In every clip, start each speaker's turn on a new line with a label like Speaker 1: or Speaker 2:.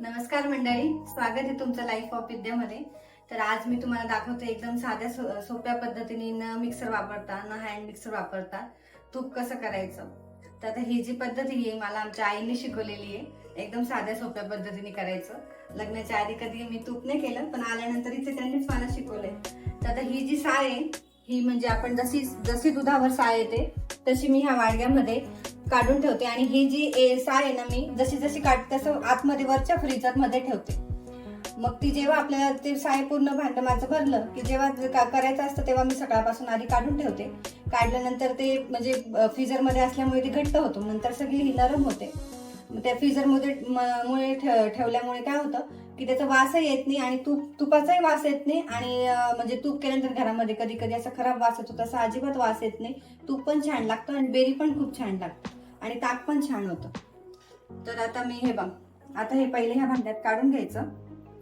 Speaker 1: नमस्कार मंडळी स्वागत आहे तुमचं लाईफ ऑफ विद्यामध्ये. तर आज मी तुम्हाला दाखवते एकदम साध्या सो- सोप्या पद्धतीने न मिक्सर वापरता न हँड मिक्सर वापरता तूप कसं करायचं. तर आता ही जी पद्धती आहे मला आमच्या आईने शिकवलेली आहे. एकदम साध्या सोप्या पद्धतीने करायचं. लग्नाच्या आधी कधी मी तूप नाही केलं पण आल्यानंतर इथे त्यांनीच मला शिकवलंय. तर आता ही जी साय आहे ही म्हणजे आपण जशी जशी दुधावर साय येते तशी मी ह्या वाडग्यामध्ये काढून ठेवते. आणि ही जी ए- साय आहे ना मी जशी जशी काढते तसं आतमध्ये वरच्या फ्रीजरमध्ये ठेवते. मग ती जेव्हा आपल्याला ते साय पूर्ण भांडं माझं भरलं की जेव्हा का- करायचं असतं तेव्हा मी सकाळपासून आधी काढून ठेवते. काढल्यानंतर ते म्हणजे फ्रीजरमध्ये असल्यामुळे ती घट्ट होतो. नंतर सगळी ही नरम होते. मग त्या फ्रीजरमध्ये मुळे ठेवल्यामुळे काय होतं की त्याचा वासही येत नाही आणि तूप तुपाचाही वास येत नाही आणि म्हणजे तूप केल्यानंतर घरामध्ये कधी कधी असा खराब वास येतो तसा अजिबात वास येत नाही. तूप पण छान लागतं आणि बेरी पण खूप छान लागतं आणि ताक पण छान होतं. तर आता मी हे बघ आता हे पहिले ह्या भांड्यात काढून घ्यायचं.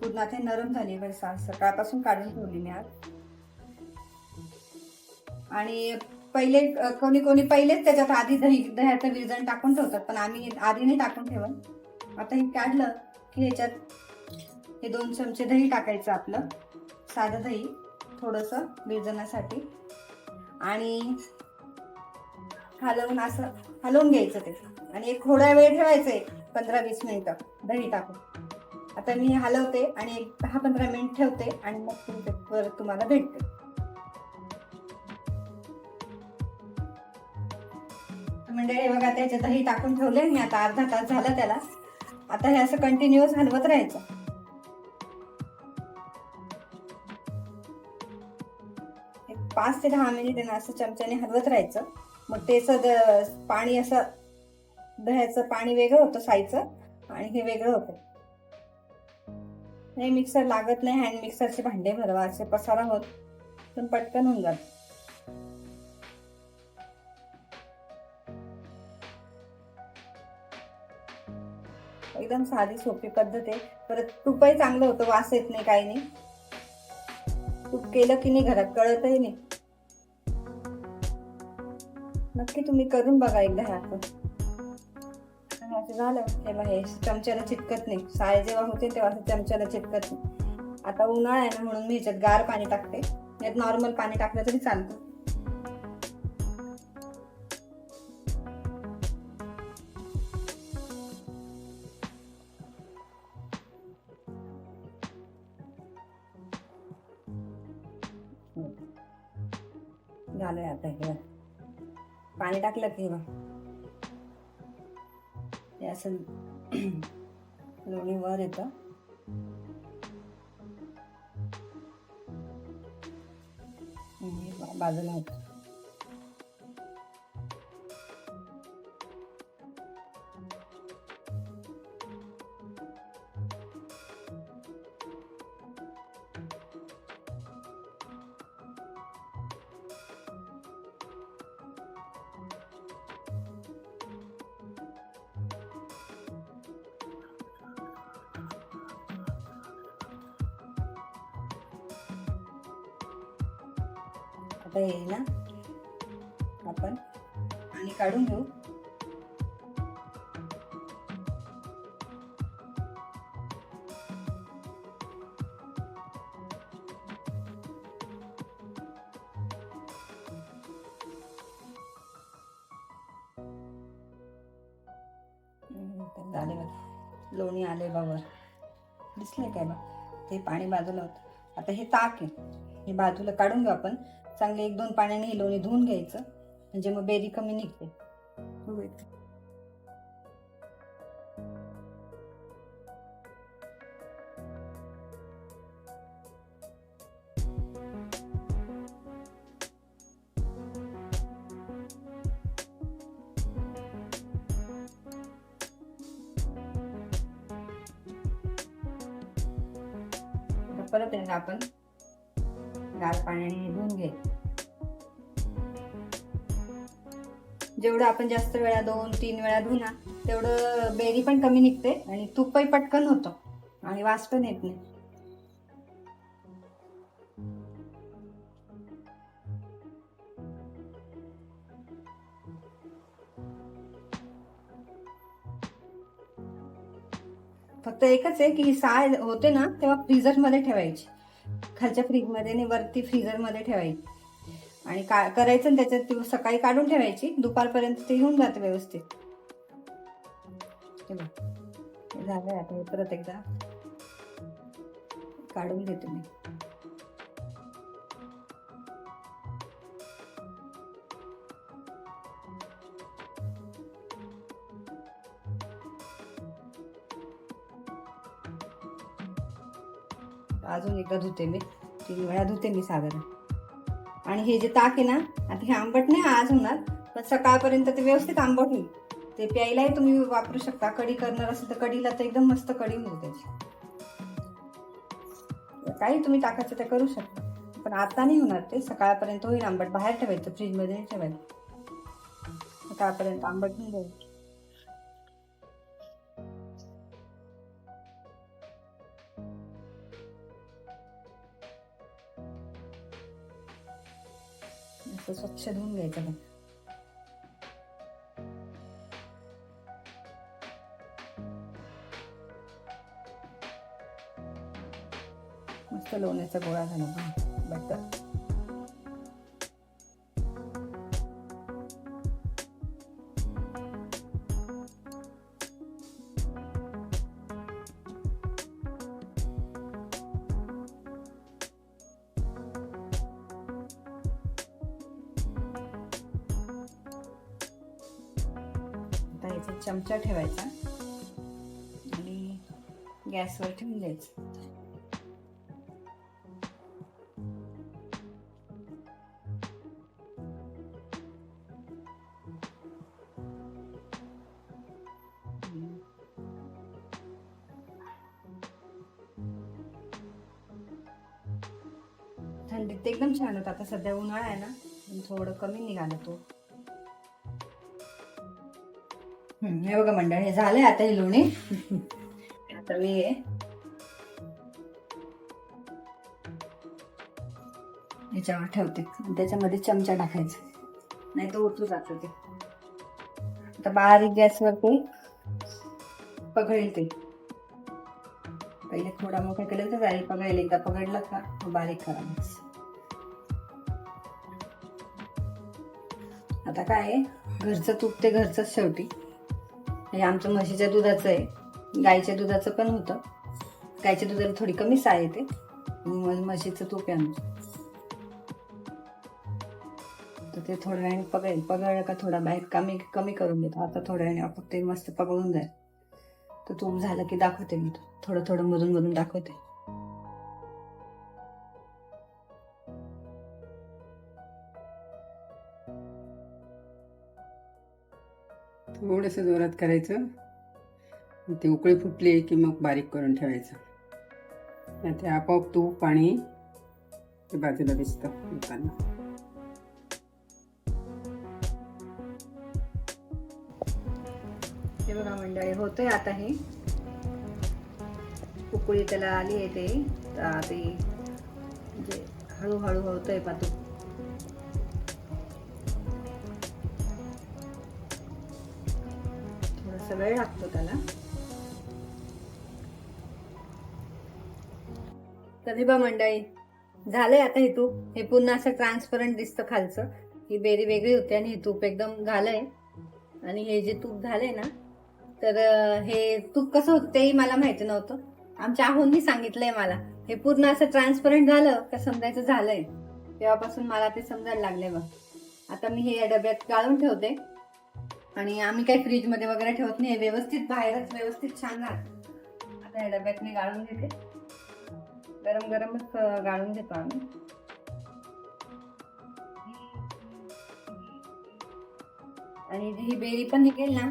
Speaker 1: पूर्ण आता हे नरम झाली बरं सकाळपासून काढून ठेवली मी आज. आणि पहिले कोणी कोणी पहिलेच त्याच्यात आधी दही दह्याचं विरजण टाकून ठेवतात पण आम्ही आधी नाही टाकून ठेवत. आता हे काढलं की ह्याच्यात हे दोन चमचे दही टाकायचं आपलं. साधं दही थोडंसं विरजणासाठी आणि हलवून असं हलवून घ्यायचं ते. आणि एक थोडा वेळ ठेवायचं आहे पंधरा वीस मिनिटं दही टाकून. आता मी हलवते आणि एक दहा पंधरा मिनिट ठेवते आणि मग वर परत तुम्हाला भेटते. म्हणजे हे बघा त्याचे दही टाकून ठेवले. मी आता अर्धा तास झाला त्याला. आता हे असं कंटिन्युअस हलवत राहायचं. पाच ते दहा मिनिट आहे ना असं चमच्याने हलवत राहायचं. मग ते द- पाणी असं दह्याचं पाणी वेगळं होतं साईचं आणि हे वेगळं होतं. नाही मिक्सर लागत नाही हँड मिक्सरचे भांडे भरवा असे पसारा होत पण पटकन होऊन जात. एकदम साधी सोपी पद्धत आहे. परत तूपही चांगलं होतं वास येत नाही काही नाही. तूप केलं की नाही घरात कळतही नाही. नक्की तुम्ही करून बघा एकदा हे आपण. असं झालं तेव्हा हे चमच्याला चिटकत नाही. साय जेव्हा होते तेव्हा असं चमच्याला चिटकत नाही. आता उन्हाळा आहे ना म्हणून मी ह्याच्यात गार पाणी टाकते. यात नॉर्मल पाणी टाकलं तरी चालतं. झालंय आता हे. पाणी टाकलं की हे बघ. हे असं लोणी वर येतं बाजूला होतं आता येईल ना आपण आणि काढून घेऊ. झाले बघ. लोणी आले बावर दिसले काय बा ते पाणी बाजूला होतं. आता हे ताक आहे. हे बाजूला काढून घेऊ आपण. चांगले एक दोन पाण्याने हे लोणी धुवून घ्यायचं. म्हणजे मग बेरी कमी निघते. परत आहे ना आपण. गार पाण्याने निघून घे. जेवढं आपण जास्त वेळा दोन तीन वेळा धुना तेवढं बेरी पण कमी निघते आणि तूपही पटकन होतं आणि वास पण येत नाही. फक्त एकच आहे की साय होते ना तेव्हा फ्रीझरमध्ये ठेवायची. खालच्या फ्रीजमध्ये आणि वरती फ्रीजरमध्ये ठेवायची. आणि का करायचं आणि त्याच्यात ती सकाळी काढून ठेवायची. दुपारपर्यंत ते येऊन जाते व्यवस्थित. झालं बघ. आता परत एकदा. काढून घेते मी. अजून एकदा धुते मी. तीन वेळा धुते मी साधारण. आणि हे जे ताक आहे ना आता हे आंबट नाही आज होणार पण सकाळपर्यंत ते व्यवस्थित आंबट होईल. ते प्यायलाही तुम्ही वापरू शकता. कढी करणार असेल तर कढीला तर एकदम मस्त कढी होईल त्याची. काही तुम्ही टाकायचं ते करू शकता. पण आता नाही होणार ते. सकाळपर्यंत होईल आंबट. बाहेर ठेवायचं फ्रीजमध्ये नाही ठेवायचं. सकाळपर्यंत आंबट होऊन जाईल. असं स्वच्छ धुवून घ्यायचं बघ. मस्त लोण्याचा गोळा झाला बट बटर. आता याचा चमचा ठेवायचा. आणि गॅसवर ठेवून द्यायचं. थंडीत एकदम छान होतं. आता सध्या उन्हाळा आहे ना थोडं कमी निघालं तो. हे बघा मंडळ हे झालंय आता हे लोणी. आता मी हे याच्यावर ठेवते. त्याच्यामध्ये चमचा टाकायचा. नाही तर ओतू जातं ते. आता बारीक गॅसवर ते पगळेल ते. पहिले थोडा मोठा केलं तर जाईल पगळेल एकदा पगडलं का बारीक करा आता काय आहे? घरचं तूप ते घरचंच शेवटी. हे आमचं म्हशीच्या दुधाचं आहे. गाईच्या दुधाचं पण होतं. गाईच्या दुधाला थोडी कमी साय येते. म्हशीचं तूप आहे आमचं. तर ते थोड्या वेळाने पगळेल पगळलं का थोडा बाहेर कमी कमी करून देतो. आता थोड्या वेळाने आपण ते मस्त पगळून जाईल. तर तूप झालं की दाखवते मी थोडं थोडं मधून मधून दाखवते.
Speaker 2: थोडंसं जोरात करायचं. ते उकळी फुटली की मग बारीक करून ठेवायचं. आणि ते आपोआप तूप पाणी ते बाजूला दिसतं लोकांना.
Speaker 1: हे बघा मंडळी होतंय आता हे. उकळी त्याला आली आहे ते. तर ते जे हळूहळू होतंय पातू वेळ लागतो त्याला. तरी बा मंडळी झालंय आता हे तूप. हे पुन्हा असं ट्रान्सपरंट दिसतं खालचं. ही बेरी वेगळी होती आणि हे तूप एकदम झालंय आणि हे जे तूप झालंय ना तर हे तूप कसं होतं तेही मला माहिती नव्हतं. आमच्या आहोंनी सांगितलंय मला. हे पूर्ण असं ट्रान्सपरंट झालं का समजायचं झालंय. तेव्हापासून मला ते समजायला लागले बघ. आता मी हे या डब्यात गाळून ठेवते. आणि आम्ही काही फ्रीजमध्ये वगैरे ठेवत नाही. व्यवस्थित बाहेरच व्यवस्थित छान राहत. आता या डब्यात मी गाळून घेते. गरम गरमच गाळून घेतो आम्ही. आणि ही बेरी पण निघेल ना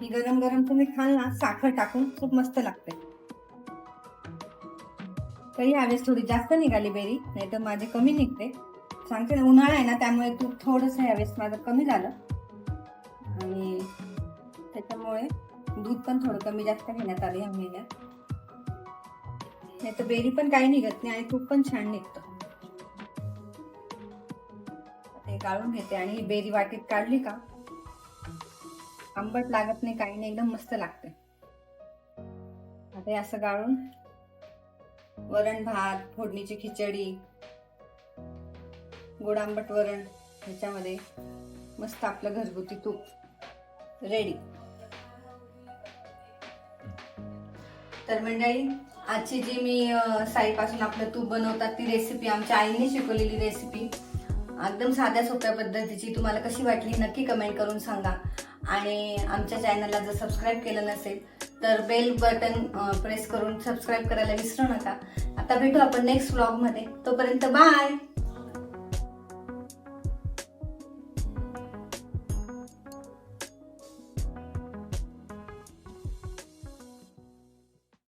Speaker 1: ही गरम गरम तुम्ही खाल ना साखर टाकून खूप मस्त लागते. तरी यावेळेस थोडी जास्त निघाली बेरी नाही तर माझे कमी निघते. सांगते ना उन्हाळा आहे ना त्यामुळे तूप थोडंसं यावेळेस माझं कमी झालं. आणि त्याच्यामुळे दूध पण थोडं कमी जास्त घेण्यात आलं या महिन्यात नाही तर बेरी पण काही निघत नाही आणि तूप पण छान निघतं. ते काढून घेते आणि ही बेरी वाटीत काढली का? आंबट लागत नाही काही नाही एकदम मस्त लागते आता हे असं गाळून वरण भात फोडणीची खिचडी गोड आंबट वरण ह्याच्यामध्ये मस्त आपलं घरगुती तूप. रेडी. तर मंडळी आजची जी मी साईपासून आपलं तूप बनवतात ती रेसिपी आमच्या आईने शिकवलेली रेसिपी एकदम साध्या सोप्या पद्धतीची. तुम्हाला कशी वाटली नक्की कमेंट करून सांगा. आणि आमच्या चॅनलला जर सबस्क्राईब केलं नसेल तर बेल बटन प्रेस करून सबस्क्राईब करायला विसरू नका. आता भेटू आपण नेक्स्ट व्लॉगमध्ये तोपर्यंत बाय